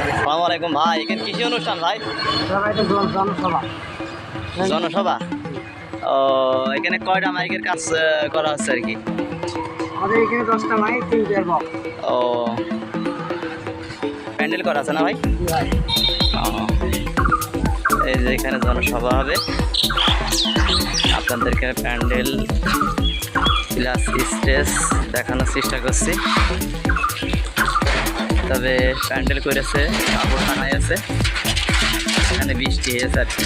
সালাম আলাইকুম ভাই এখানে কৃষি অনুষ্ঠান ভাই? জনসভা? ও এখানে কয়টা মাইকের কাজ করা হচ্ছে আর কি? ও প্যান্ডেল করা আছে না ভাই? এই যে এখানে জনসভা হবে। আপনাদেরকে প্যান্ডেল প্লাস স্টেজ দেখানোর চেষ্টা করছি। তবে প্যান্ডেল করেছে, কাপড় টানাই আছে। এখানে বৃষ্টি হয়েছে আর কি।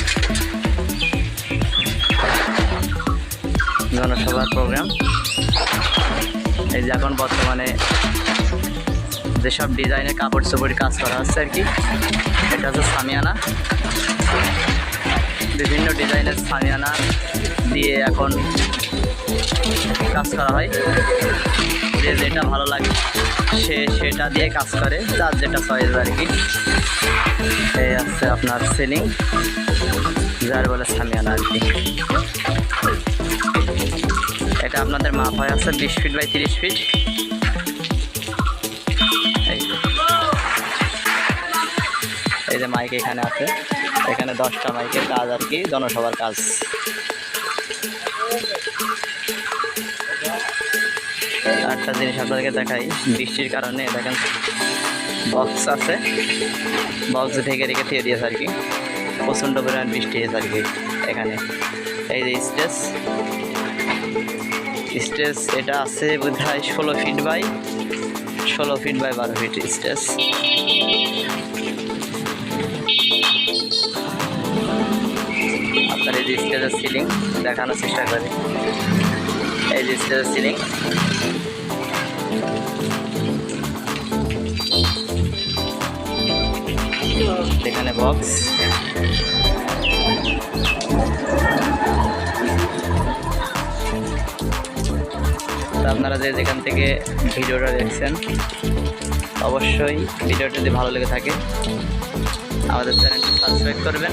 জনসভার প্রোগ্রাম এই যে এখন বর্তমানে যেসব ডিজাইনের কাপড় চোপড় কাজ করা হচ্ছে আর কি, এটা হচ্ছে সামিয়ানা। বিভিন্ন ডিজাইনের সামিয়ানা দিয়ে এখন কাজ করা হয়। যে যেটা ভালো লাগে। সে সেটা দিয়ে কাজ করে যার যেটা চয়েস আর কি। এই আছে আপনার সিলিং যার বলে সামিয়ানা আর কি। এটা আপনাদের মাপ হয় আছে বিশ ফিট বাই তিরিশ ফিট এই যে। মাইক এখানে আছে। এখানে দশটা মাইকের কাজ আর কি, জনসভার কাজ। একটা জিনিস আপনাদেরকে দেখাই। বৃষ্টির কারণে দেখেন বক্স আছে। বক্স ঢেকে রেখে দিয়ে দিয়েছে আর কি। প্রচণ্ড পরিমাণ বৃষ্টি হয়েছে আর কি এখানে। এই যে স্টেজ স্টেজ এটা আছে বোধ হয় ষোলো ফিট বাই ষোলো ফিট বাই বারো ফিট স্টেজ আপনার এই যে স্টেজের সিলিং দেখানোর চেষ্টা করি এই যে সিলিং এখানে বক্স আপনারা যে যেখান থেকে ভিডিওটা দেখছেন, অবশ্যই ভিডিওটা যদি ভালো লেগে থাকে, আমাদের চ্যানেলটি সাবস্ক্রাইব করবেন।